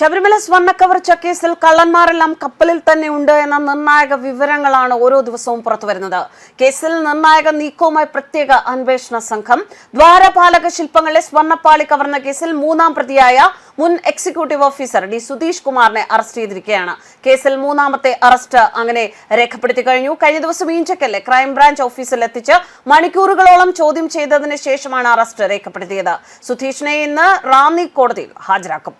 ശബരിമല സ്വർണക്കവർച്ച കേസിൽ കള്ളന്മാരെല്ലാം കപ്പലിൽ തന്നെ ഉണ്ട് എന്ന നിർണായക വിവരങ്ങളാണ് ഓരോ ദിവസവും പുറത്തുവരുന്നത്. കേസിൽ നിർണായക നീക്കവുമായി പ്രത്യേക അന്വേഷണ സംഘം. ദ്വാരപാലക ശില്പങ്ങളെ സ്വർണപ്പാളി കവർന്ന കേസിൽ മൂന്നാം പ്രതിയായ മുൻ എക്സിക്യൂട്ടീവ് ഓഫീസർ ഡി സുധീഷ് കുമാറിനെ അറസ്റ്റ് ചെയ്തിരിക്കുകയാണ്. കേസിൽ മൂന്നാമത്തെ അറസ്റ്റ് അങ്ങനെ രേഖപ്പെടുത്തി കഴിഞ്ഞു. കഴിഞ്ഞ ദിവസം ഈഞ്ചക്കല്ലെ ക്രൈംബ്രാഞ്ച് ഓഫീസിൽ എത്തിച്ച് മണിക്കൂറുകളോളം ചോദ്യം ചെയ്തതിന് ശേഷമാണ് അറസ്റ്റ് രേഖപ്പെടുത്തിയത്. സുധീഷിനെ ഇന്ന് റാന്നി കോടതിയിൽ ഹാജരാക്കും.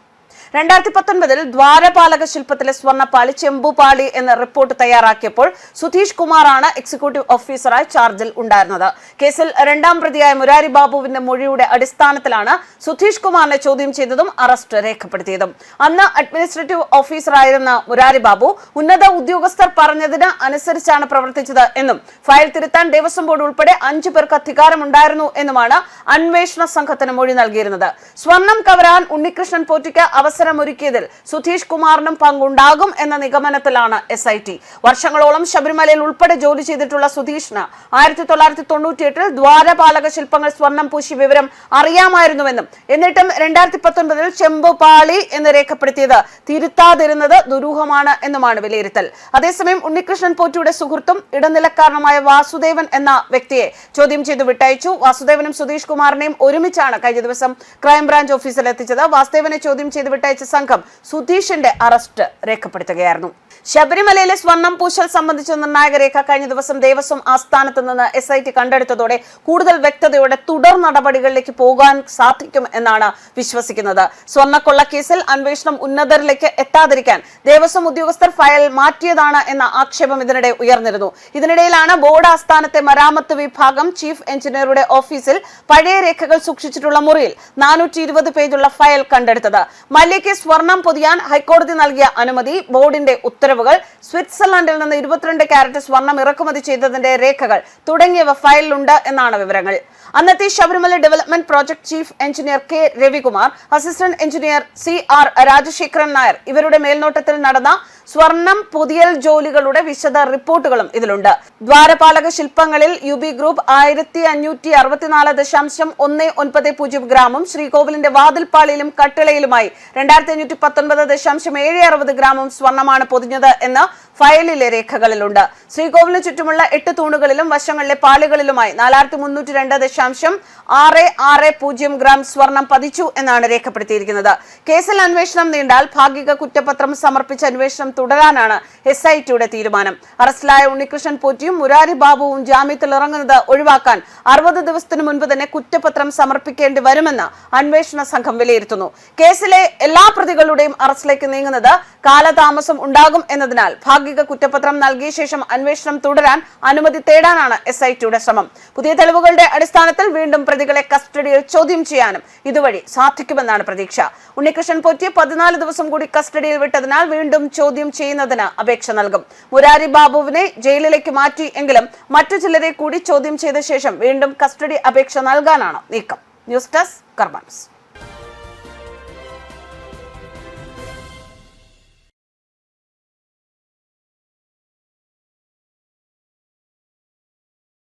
രണ്ടായിരത്തി പത്തൊൻപതിൽ ദ്വാരപാലക ശില്പത്തിലെ സ്വർണപ്പാളി ചെമ്പുപാളി എന്ന റിപ്പോർട്ട് തയ്യാറാക്കിയപ്പോൾ സുധീഷ് കുമാറാണ് എക്സിക്യൂട്ടീവ് ഓഫീസറായി ചാർജിൽ ഉണ്ടായിരുന്നത്. കേസിൽ രണ്ടാം പ്രതിയായ മുരാരി ബാബുവിന്റെ മൊഴിയുടെ അടിസ്ഥാനത്തിലാണ് സുധീഷ് കുമാറിനെ ചോദ്യം ചെയ്തതും അറസ്റ്റ് രേഖപ്പെടുത്തിയതും. അന്ന് അഡ്മിനിസ്ട്രേറ്റീവ് ഓഫീസറായിരുന്ന മുരാരി ബാബു ഉന്നത ഉദ്യോഗസ്ഥർ പറഞ്ഞതിന് അനുസരിച്ചാണ് പ്രവർത്തിച്ചത് എന്നും ഫയൽ തിരുത്താൻ ദേവസ്വം ബോർഡ് ഉൾപ്പെടെ അഞ്ചു പേർക്ക് അധികാരമുണ്ടായിരുന്നു എന്നുമാണ് അന്വേഷണ സംഘത്തിന് മൊഴി നൽകിയിരുന്നത്. സ്വർണം കവരാൻ ഉണ്ണികൃഷ്ണൻ പോറ്റിക്ക് അവസരമൊരുക്കിയതിൽ സുധീഷ് കുമാറിനും പങ്കുണ്ടാകും എന്ന നിഗമനത്തിലാണ് എസ് ഐ ടി വർഷങ്ങളോളം ശബരിമലയിൽ ഉൾപ്പെടെ ജോലി ചെയ്തിട്ടുള്ള സുധീഷിന് ആയിരത്തി തൊള്ളായിരത്തി തൊണ്ണൂറ്റിയെട്ടിൽ ദ്വാരപാലക ശില്പങ്ങൾ സ്വർണം പൂശി വിവരം അറിയാമായിരുന്നുവെന്നും എന്നിട്ടും രണ്ടായിരത്തി പത്തൊൻപതിൽ ചെമ്പുപാളി എന്ന് രേഖപ്പെടുത്തിയത് തിരുത്താതിരുന്നത് ദുരൂഹമാണ് എന്നുമാണ് വിലയിരുത്തൽ. അതേസമയം ഉണ്ണികൃഷ്ണൻ പോറ്റിയുടെ സുഹൃത്തും ഇടനിലക്കാരനുമായ വാസുദേവൻ എന്ന വ്യക്തിയെ ചോദ്യം ചെയ്തു വിട്ടയച്ചു. വാസുദേവനും സുധീഷ് കുമാറിനെയും ഒരുമിച്ചാണ് കഴിഞ്ഞ ദിവസം ക്രൈംബ്രാഞ്ച് ഓഫീസിൽ എത്തിച്ചത് വാസുദേവനെ ചോദ്യം ചെയ്ത് വിട്ടയച്ച സംഘം സുധീഷിന്റെ അറസ്റ്റ് രേഖപ്പെടുത്തുകയായിരുന്നു ശബരിമലയിലെ സ്വർണം പൂശൽ സംബന്ധിച്ച നിർണായക രേഖ കഴിഞ്ഞ ദിവസം ദേവസ്വം ആസ്ഥാനത്ത് നിന്ന് എസ് ഐ ടി കണ്ടെടുത്തതോടെ കൂടുതൽ വ്യക്തതയോടെ തുടർ നടപടികളിലേക്ക് പോകാൻ സാധിക്കും എന്നാണ് വിശ്വസിക്കുന്നത്. സ്വർണക്കൊള്ള കേസിൽ അന്വേഷണം ഉന്നതരിലേക്ക് എത്താതിരിക്കാൻ ദേവസ്വം ഉദ്യോഗസ്ഥർ ഫയൽ മാറ്റിയതാണ് എന്ന ആക്ഷേപം ഇതിനിടെ ഉയർന്നിരുന്നു. ഇതിനിടയിലാണ് ബോർഡ് ആസ്ഥാനത്തെ മരാമത്ത് വിഭാഗം ചീഫ് എഞ്ചിനീയറുടെ ഓഫീസിൽ പഴയ രേഖകൾ സൂക്ഷിച്ചിട്ടുള്ള മുറിയിൽ നാനൂറ്റി ഇരുപത് പേജുള്ള ഫയൽ കണ്ടെടുത്തത്. മല്യയ്ക്ക് സ്വർണം പൊതിയാൻ ഹൈക്കോടതി നൽകിയ അനുമതി ബോർഡിന്റെ ഉത്തരവുകൾ. സ്വിറ്റ്സർലൻഡിൽ നിന്ന് ഇരുപത്തിരണ്ട് ക്യാരറ്റ് സ്വർണം ഇറക്കുമതി ചെയ്തതിന്റെ രേഖകൾ തുടങ്ങിയവ ഫയലിലുണ്ട് എന്നാണ് വിവരങ്ങൾ. അന്നത്തെ Sabarimala development project chief engineer K Ravikumar assistant engineer C R Rajasekharan Nair ഇവരുടെ മേൽനോട്ടത്തിൽ നടന്ന സ്വർണം പുതിയൽ ജോലികളുടെ വിശദ റിപ്പോർട്ടുകളും ഇതിലുണ്ട്. ദ്വാരപാലക ശില്പങ്ങളിൽ യു ബി ഗ്രൂപ്പ് ആയിരത്തി അഞ്ഞൂറ്റി അറുപത്തിനാല് ദശാംശം ഒന്ന് ഒൻപത് പൂജ്യം ഗ്രാമും ശ്രീകോവിലിന്റെ വാതിൽപ്പാളിയിലും കട്ടിളയിലുമായി രണ്ടായിരത്തി അഞ്ഞൂറ്റി പത്തൊൻപത് ദശാംശം ഏഴ് അറുപത് ഗ്രാമും സ്വർണമാണ് പൊതിഞ്ഞത് എന്ന് ഫയലിലെ രേഖകളിലുണ്ട്. ശ്രീകോവിലിന് ചുറ്റുമുള്ള എട്ട് തൂണുകളിലും വശങ്ങളിലെ പാളികളിലുമായി നാലായിരത്തി മുന്നൂറ്റി രണ്ട് ദശാംശം ആറ് ആറ് പൂജ്യം ഗ്രാം സ്വർണം പതിച്ചു എന്നാണ് രേഖപ്പെടുത്തിയിരിക്കുന്നത്. കേസിൽ അന്വേഷണം നീണ്ടാൽ ഭാഗിക കുറ്റപത്രം സമർപ്പിച്ച് അന്വേഷണം തുടരാനാണ് എസ് ഐ ടിയുടെ തീരുമാനം. അറസ്റ്റിലായ ഉണ്ണികൃഷ്ണൻ പോറ്റിയും മുരാരി ബാബുവും ജാമ്യത്തിൽ ഇറങ്ങുന്നത് ഒഴിവാക്കാൻ അറുപത് ദിവസത്തിനു മുൻപ് തന്നെ കുറ്റപത്രം സമർപ്പിക്കേണ്ടി വരുമെന്ന് അന്വേഷണ സംഘം വിലയിരുത്തുന്നു. കേസിലെ എല്ലാ പ്രതികളുടെയും അറസ്റ്റിലേക്ക് നീങ്ങുന്നത് കാലതാമസം ഉണ്ടാകും എന്നതിനാൽ ഭാഗിക കുറ്റപത്രം നൽകിയ ശേഷം അന്വേഷണം തുടരാൻ അനുമതി തേടാനാണ് എസ് ഐ ടിയുടെ ശ്രമം. പുതിയ തെളിവുകളുടെ അടിസ്ഥാനത്തിൽ വീണ്ടും പ്രതികളെ കസ്റ്റഡിയിൽ ചോദ്യം ചെയ്യാനും ഇതുവഴി സാധിക്കുമെന്നാണ് പ്രതീക്ഷ. ഉണ്ണികൃഷ്ണൻ പൊറ്റി പതിനാല് ദിവസം കൂടി കസ്റ്റഡിയിൽ വിട്ടതിനാൽ വീണ്ടും ചോദ്യം ചെയ്യുന്നതിന് അപേക്ഷ നൽകും. മുരാരി ബാബുവിനെ ജയിലിലേക്ക് മാറ്റി എങ്കിലും മറ്റു ചിലരെ കൂടി ചോദ്യം ചെയ്ത ശേഷം വീണ്ടും കസ്റ്റഡി അപേക്ഷ നൽകാനാണ് നീക്കം. News desk കർബാൻസ്